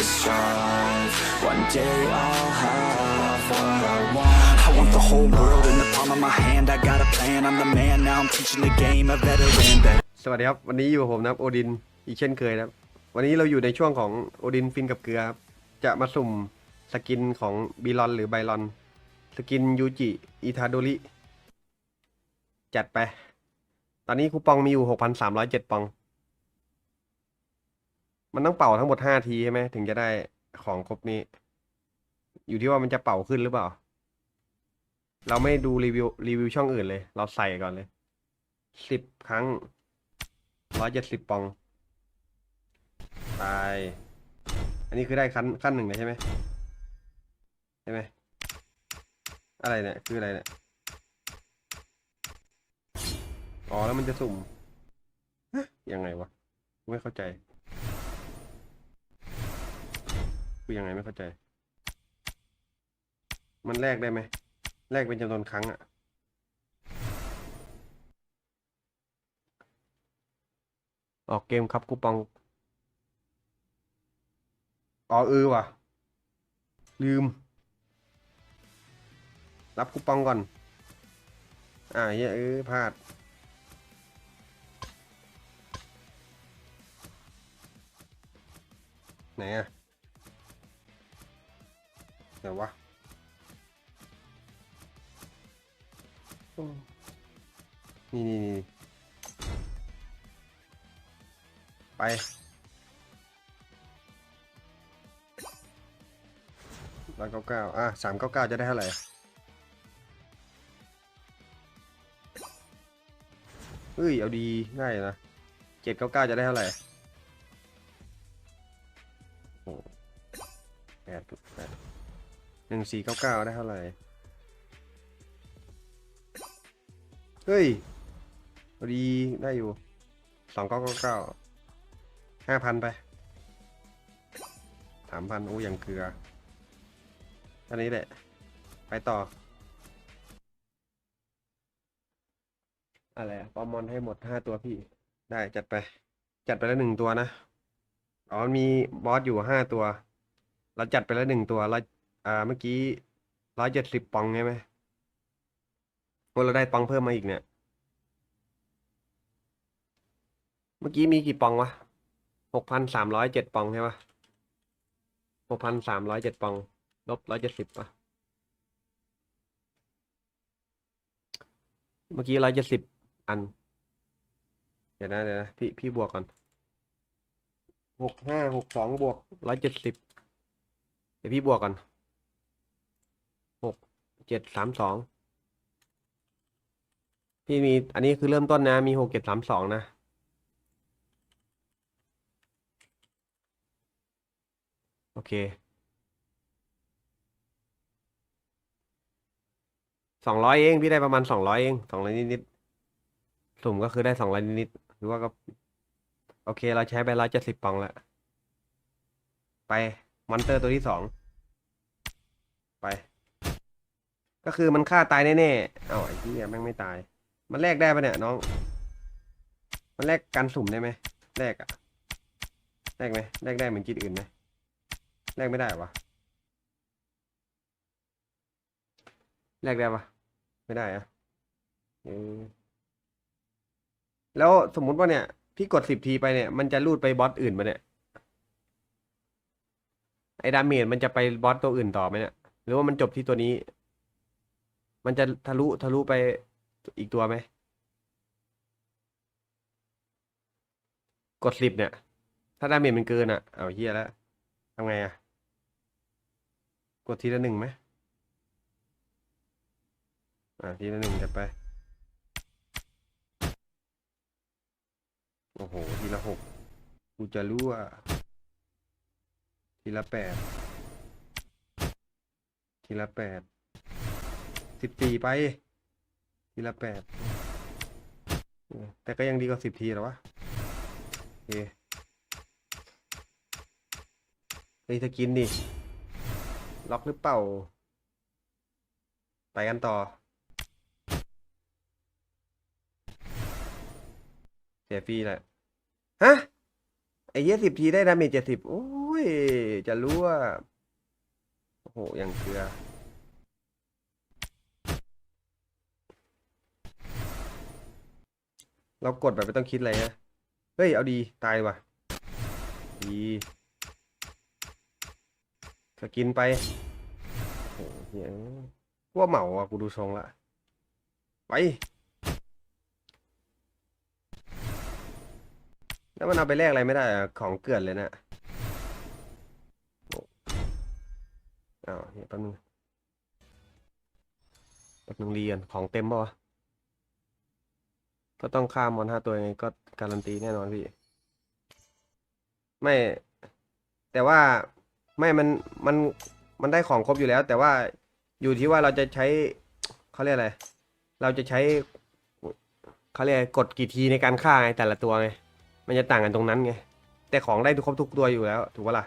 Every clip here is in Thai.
to strive. One day I'll have what I want. I want the whole world in the palm of my hand. I got a plan, I'm the man. Now I'm teaching the game, a veteran. Bet- สวัสดีครับ วันนี้อยู่กับผมนะครับโอดินอีกเช่นเคยนะครับ วันนี้เราอยู่ในช่วงของโอดินฟินกับเกลือครับจะมาสุ่มสกินของบีลอนหรือไบลอน สกินยูจิอิทาโดริจัดไป ตอนนี้คูปองมีอยู่หกพันสามร้อยเจ็ดปอง มันต้องเป่าทั้งหมดห้าทีใช่ไหมถึงจะได้ของครบนี้ อยู่ที่ว่ามันจะเป่าขึ้นหรือเปล่า เราไม่ดูรีวิวรีวิวช่องอื่นเลย เราใส่ก่อนเลยสิบครั้งร้อยเจ็ดสิบปอง ตาย อันนี้คือได้ขั้นขั้นหนึ่งเลยใช่ไหมใช่ไหมอะไรเนี่ย คืออะไรเนี่ย อ๋อ แล้วมันจะสุ่มยังไงวะ ไม่เข้าใจ คือยังไงไม่เข้าใจ มันแลกได้ไหมแลกเป็นจำนวนครั้งอะออกเกมครับคูปอง อ๋อเออว่ะ ลืม รับคูปองก่อน อ่าเหี้ยเออพลาดไหนอะ ไหนวะอืมนี่นี่นี่ไป ร้อยเก้าเก้าอะสามเก้าเก้าจะได้เท่าไหร่ เฮ้ย เอาดี ง่ายนะเจ็ดเก้าเก้าจะได้เท่าไหร่ หนึ่งสี่เก้าเก้าได้เท่าไหร่ เฮ้ยเอดีได้อยู่สองเก้าเก้าเก้าห้าพันไปสามพันโอ้ยังเกลือ อันนี้แหละ ไปต่อ อะไรอะปอมอนให้หมดห้าตัวพี่ ได้จัดไป จัดไปแล้วหนึ่งตัวนะ อ๋อมีบอสอยู่ห้าตัว เราจัดไปแล้วหนึ่งตัวแล้ว อ่าเมื่อกี้ร้อยเจ็ดสิบปองใช่ไหมโอ้เราได้ปองเพิ่มมาอีกเนี่ย เมื่อกี้มีกี่ปองวะหกพันสามร้อยเจ็ดปองใช่ปะหกพันสามร้อยเจ็ดปอง ลบร้อยเจ็ดสิบปะเมื่อกี้ร้อยเจ็ดสิบอัน เดี๋ยวนะเดี๋ยวนะพี่พี่บวกก่อนหกห้าหกสองบวกร้อยเจ็ดสิบเดี๋ยวพี่บวกก่อน เจ็ดสามสองพี่มีอันนี้คือเริ่มต้นนะ มีหกเจ็ดสามสองนะโอเคสองร้อยเองพี่ได้ประมาณสองร้อยเองสองร้อยนิดๆสุ่มก็คือได้สองร้อยนิดๆหรือว่าก็ โอเค เราใช้ไปร้อยเจ็ดสิบปองแล้วไป มอนเตอร์ตัวที่สองไป ก็คือมันฆ่าตายแน่ๆเอ้าไอ้ที่แม่งไม่ตาย มันแลกได้ปะเนี่ยน้อง มันแลกการสุ่มได้ไหมแลกอะแลกไหมแลกได้เหมือนจิตอื่นไหมแลกไม่ได้วะแลกได้ปะไม่ได้อะแล้วสมมุติว่าเนี่ย พี่กดสิบทีไปเนี่ยมันจะลูดไปบอสอื่นมาเนี่ยไอ้ดาเมจมันจะไปบอสตัวอื่นต่อไหมเนี่ย หรือว่ามันจบที่ตัวนี้ มันจะทะลุทะลุไปอีกตัวไหม กดสิบเนี่ย ถ้าดาเมจมันเกินอะ เอาเฮียแล้วทำไงอะ กดทีละหนึ่งไหมอ่าทีละหนึ่งจะไป โอ้โห ทีละหกกูจะรู้ว่าทีละแปดทีละแปด สิบสี่ไป ทีละแปด แต่ก็ยังดีกว่าสิบทีหรอวะโอเคเฮ้ยสกินดิ ล็อกหรือเปล่า ไปกันต่อ เสียฟรีแหละ ฮะ ไอ้เหี้ยสิบทีได้ดาเมจเจ็ดสิบโอ้ยยจะรู้ว่า โอ้โห อย่างเกลือ เรากดแบบไม่ต้องคิดอะไรนะเฮ้ย เอาดี ตายว่ะ ดี สกินไปโอ้โหเหี้ยว่าเหมาอะ กูดูทรงละ ไป แล้วมันเอาไปแลกอะไรไม่ได้อะของเกลื่อนเลยนะอ้อ้าวเนี่ยแป๊บนึงแป๊บนึงเรียนของเต็มป่าวะ ก็ต้องฆ่ามอนห้าตัวยังไงก็การันตีแน่นอนพี่ ไม่ แต่ว่าไม่มันมันมันได้ของครบอยู่แล้ว แต่ว่าอยู่ที่ว่าเราจะใช้เขาเรียกอะไร เราจะใช้เขาเรียกกดกี่ทีในการฆ่าไงแต่ละตัวไงมันจะต่างกันตรงนั้นไงแต่ของได้ทุกครบทุกตัวอยู่แล้ว ถูกปะล่ะ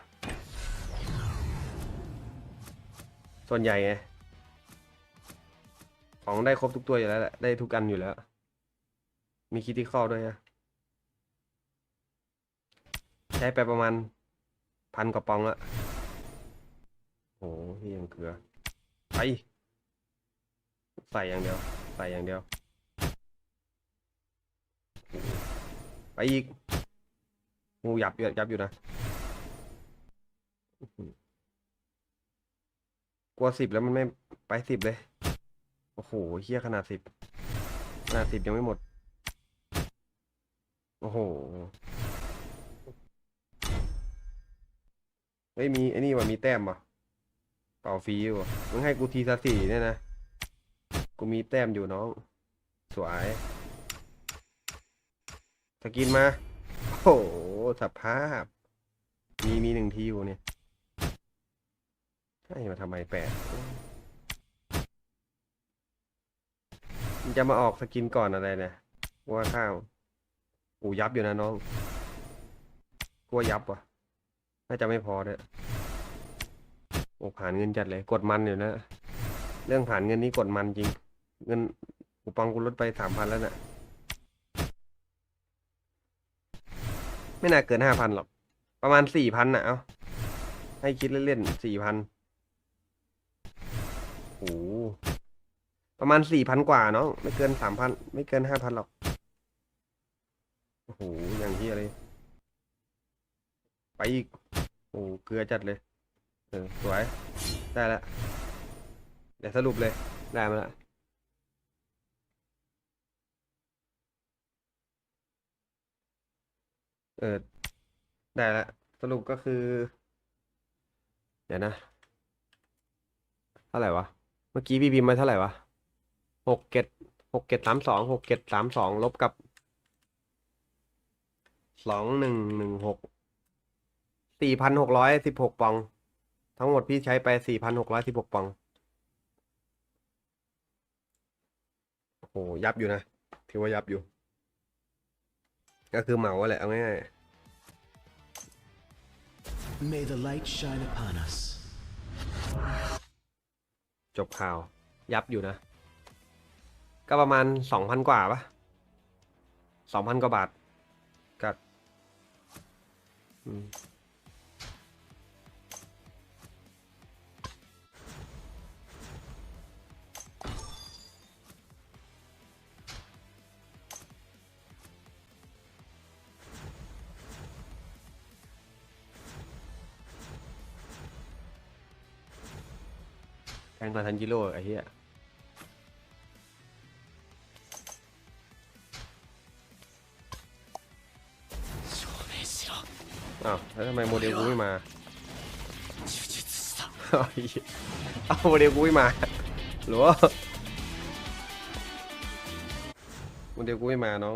ส่วนใหญ่ไงของได้ครบทุกตัวอยู่แล้วแหละได้ทุกอันอยู่แล้ว มีคิดที่ข้อด้วยนะ ใช้ไปประมาณพันกว่าปองละโอ้โหที่ยังเกลือ ไป ใส่อย่างเดียว ใส่อย่างเดียว ไปอีก งูหยับอยู่ยับอยู่นะ กลัวสิบแล้วมันไม่ไปสิบเลย โอ้โหเฮี้ยขนาดสิบขนาดสิบยังไม่หมด โอ้โห ไม่มีไอ้นี่ว่ะมีแต้มว่ะเป่าฟรีว่ะมึงให้กูทีซะสี่เนี่ยนะ กูมีแต้มอยู่น้อง สวยสกินมา โอ้โหสภาพ มีมีหนึ่งทีอยู่เนี่ยให้มาทำไมแปดมันจะมาออกสกินก่อนอะไรเนี่ยว่าข้าว อูยับอยู่นะน้องกลัวยับว่ะ น่าจะไม่พอด้วยโอ้ผ่านเงินจัดเลย กดมันอยู่นะ เรื่องผ่านเงินนี้กดมันจริง เงินกูปองกูลดไปสามพันแล้วน่ะ ไม่น่าเกินห้าพันหรอก ประมาณสี่พันนะเอาให้คิดเล่นๆสี่พันโอ้ประมาณสี่พันกว่าเน้องไม่เกินสามพันไม่เกินห้าพันหรอก อ้โหอย่างที่อะไรไปอีกโอ้เกลือจัดเลยเออสวยได้แล้วเดี๋ยวสรุปเลยได้มาแล้วเออได้ละสรุปก็คือ เดี๋ยวนะเท่าไหร่วะ เมื่อกี้พี่พิมพ์มาเท่าไหร่วะหกเกตหกเกตสามสองหกเกตสามสองลบกับ สองหนึ่งหนึ่งหกสี่พันหกร้อยสิบหกปอง ทั้งหมดพี่ใช้ไปสี่พันหกร้อยสิบหกปองโอ้โหยับอยู่นะถือว่ายับอยู่ ก็คือเหมาแหละเอาง่ายๆ May the light shine upon us. จบข่าว ยับอยู่นะ ก็ประมาณสองพันกว่าปะสองพันกว่าบาทกับอืม แพงกว่าทันจิโร่ไอ้เหี้ย อ้าวแล้วทำไมโมเดลกูไม่มาเอาไอ้เอาโมเดลกูไม่มาหรือว่าโมเดลกูไม่มาน้อง